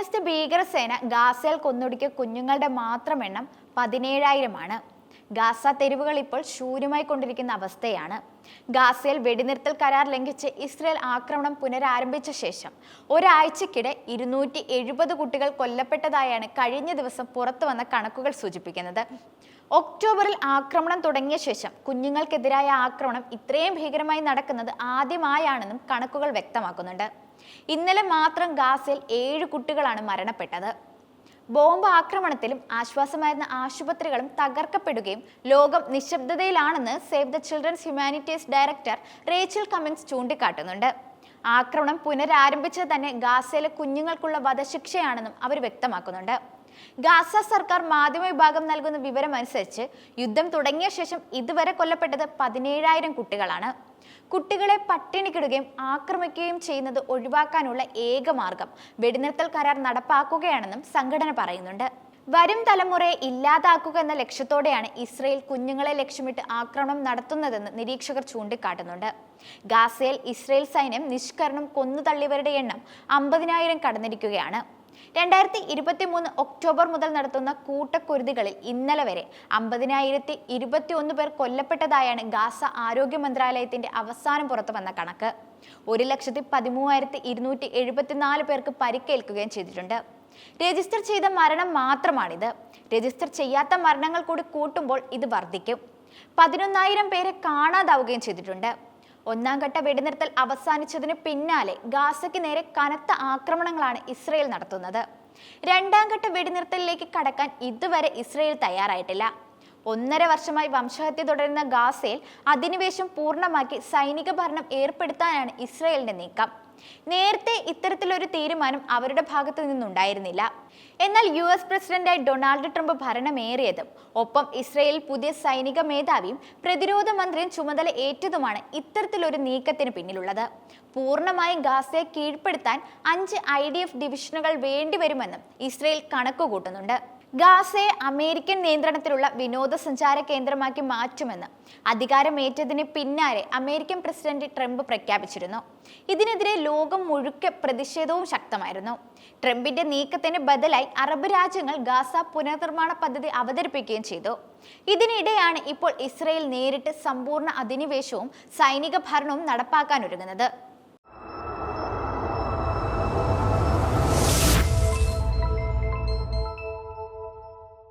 Zionist ഭീകരസേന ഗാസയിൽ കൊന്നൊടുക്കിയ കുഞ്ഞുങ്ങളുടെ മാത്രം എണ്ണം പതിനേഴായിരമാണ്. ഗാസ തെരുവുകൾ ഇപ്പോൾ ശൂന്യമായി കൊണ്ടിരിക്കുന്ന അവസ്ഥയാണ്. ഗാസയിൽ വെടിനിർത്തൽ കരാർ ലംഘിച്ച് ഇസ്രയേൽ ആക്രമണം പുനരാരംഭിച്ച ശേഷം ഒരാഴ്ചക്കിടെ ഇരുന്നൂറ്റി എഴുപത് കുട്ടികൾ കൊല്ലപ്പെട്ടതായാണ് കഴിഞ്ഞ ദിവസം പുറത്തു വന്ന കണക്കുകൾ സൂചിപ്പിക്കുന്നത്. ഒക്ടോബറിൽ ആക്രമണം തുടങ്ങിയ ശേഷം കുഞ്ഞുങ്ങൾക്കെതിരായ ആക്രമണം ഇത്രയും ഭീകരമായി നടക്കുന്നത് ആദ്യമായാണെന്നും കണക്കുകൾ വ്യക്തമാക്കുന്നുണ്ട്. ഇന്നലെ മാത്രം ഗാസയിൽ ഏഴ് കുട്ടികളാണ് മരണപ്പെട്ടത്. ബോംബ് ആക്രമണത്തിലും ആശ്വാസമായിരുന്ന ആശുപത്രികളും തകർക്കപ്പെടുകയും ലോകം നിശബ്ദതയിലാണെന്ന് save the children's humanities director Rachel Cummins ചൂണ്ടിക്കാട്ടുന്നുണ്ട്. ആക്രമണം പുനരാരംഭിച്ചത് തന്നെ ഗാസയിലെ കുഞ്ഞുങ്ങൾക്കുള്ള വധശിക്ഷയാണെന്നും അവർ വ്യക്തമാക്കുന്നുണ്ട്. ഗാസ സർക്കാർ മാധ്യമ വിഭാഗം നൽകുന്ന വിവരം അനുസരിച്ച് യുദ്ധം തുടങ്ങിയ ശേഷം ഇതുവരെ കൊല്ലപ്പെട്ടത് പതിനേഴായിരം കുട്ടികളാണ്. കുട്ടികളെ പട്ടിണിക്കിടുകയും ആക്രമിക്കുകയും ചെയ്യുന്നത് ഒഴിവാക്കാനുള്ള ഏക മാർഗം വെടിനിർത്തൽ കരാർ നടപ്പാക്കുകയാണെന്നും സംഘടന പറയുന്നുണ്ട്. വരും തലമുറയെ ഇല്ലാതാക്കുക എന്ന ലക്ഷ്യത്തോടെയാണ് ഇസ്രയേൽ കുഞ്ഞുങ്ങളെ ലക്ഷ്യമിട്ട് ആക്രമണം നടത്തുന്നതെന്ന് നിരീക്ഷകർ ചൂണ്ടിക്കാട്ടുന്നുണ്ട്. ഗാസയിൽ ഇസ്രയേൽ സൈന്യം നിഷ്കരണം കൊന്നുതള്ളിയവരുടെ എണ്ണം അമ്പതിനായിരം കടന്നിരിക്കുകയാണ്. രണ്ടായിരത്തി ഇരുപത്തി മൂന്ന് ഒക്ടോബർ മുതൽ നടത്തുന്ന കൂട്ടക്കുരുതികളിൽ ഇന്നലെ വരെ അമ്പതിനായിരത്തി ഇരുപത്തി ഒന്ന് പേർ കൊല്ലപ്പെട്ടതായാണ് ഗാസ ആരോഗ്യ മന്ത്രാലയത്തിന്റെ അവസാനം പുറത്തു വന്ന കണക്ക്. ഒരു ലക്ഷത്തി പതിമൂവായിരത്തി ഇരുന്നൂറ്റി എഴുപത്തിനാല് പേർക്ക് പരിക്കേൽക്കുകയും ചെയ്തിട്ടുണ്ട്. രജിസ്റ്റർ ചെയ്ത മരണം മാത്രമാണിത്. രജിസ്റ്റർ ചെയ്യാത്ത മരണങ്ങൾ കൂടി കൂട്ടുമ്പോൾ ഇത് വർദ്ധിക്കും. പതിനൊന്നായിരം പേരെ കാണാതാവുകയും ചെയ്തിട്ടുണ്ട്. ഒന്നാം ഘട്ട വെടിനിർത്തൽ അവസാനിച്ചതിന് പിന്നാലെ ഗാസയ്ക്ക് നേരെ കനത്ത ആക്രമണങ്ങളാണ് ഇസ്രയേൽ നടത്തുന്നത്. രണ്ടാം ഘട്ട വെടിനിർത്തലിലേക്ക് കടക്കാൻ ഇതുവരെ ഇസ്രയേൽ തയ്യാറായിട്ടില്ല. ഒന്നര വർഷമായി വംശഹത്യ തുടരുന്ന ഗാസയിൽ അധിനിവേശം പൂർണമാക്കി സൈനിക ഭരണം ഏർപ്പെടുത്താനാണ് ഇസ്രയേലിന്റെ നീക്കം. നേരത്തെ ഇത്തരത്തിലൊരു തീരുമാനം അവരുടെ ഭാഗത്തു നിന്നുണ്ടായിരുന്നില്ല. എന്നാൽ യു എസ് പ്രസിഡന്റായി ഡൊണാൾഡ് ട്രംപ് ഭരണമേറിയതും ഒപ്പം ഇസ്രയേൽ പുതിയ സൈനിക മേധാവിയും പ്രതിരോധ മന്ത്രിയും ചുമതല ഏറ്റതുമാണ് ഇത്തരത്തിലൊരു നീക്കത്തിന് പിന്നിലുള്ളത്. പൂർണമായും ഗാസയെ കീഴ്പ്പെടുത്താൻ അഞ്ച് ഐ ഡിവിഷനുകൾ വേണ്ടിവരുമെന്നും ഇസ്രയേൽ കണക്കുകൂട്ടുന്നുണ്ട്. ഗാസയെ അമേരിക്കൻ നിയന്ത്രണത്തിലുള്ള വിനോദസഞ്ചാര കേന്ദ്രമാക്കി മാറ്റുമെന്ന് അധികാരമേറ്റതിന് പിന്നാലെ അമേരിക്കൻ പ്രസിഡന്റ് ട്രംപ് പ്രഖ്യാപിച്ചിരുന്നു. ഇതിനെതിരെ ലോകം മുഴുക്കെ പ്രതിഷേധവും ശക്തമായിരുന്നു. ട്രംപിന്റെ നീക്കത്തിന് ബദലായി അറബ് രാജ്യങ്ങൾ ഗാസ പുനർനിർമ്മാണ പദ്ധതി അവതരിപ്പിക്കുകയും ചെയ്തു. ഇതിനിടെയാണ് ഇപ്പോൾ ഇസ്രയേൽ നേരിട്ട് സമ്പൂർണ അധിനിവേശവും സൈനിക ഭരണവും നടപ്പാക്കാൻ ഒരുങ്ങുന്നത്.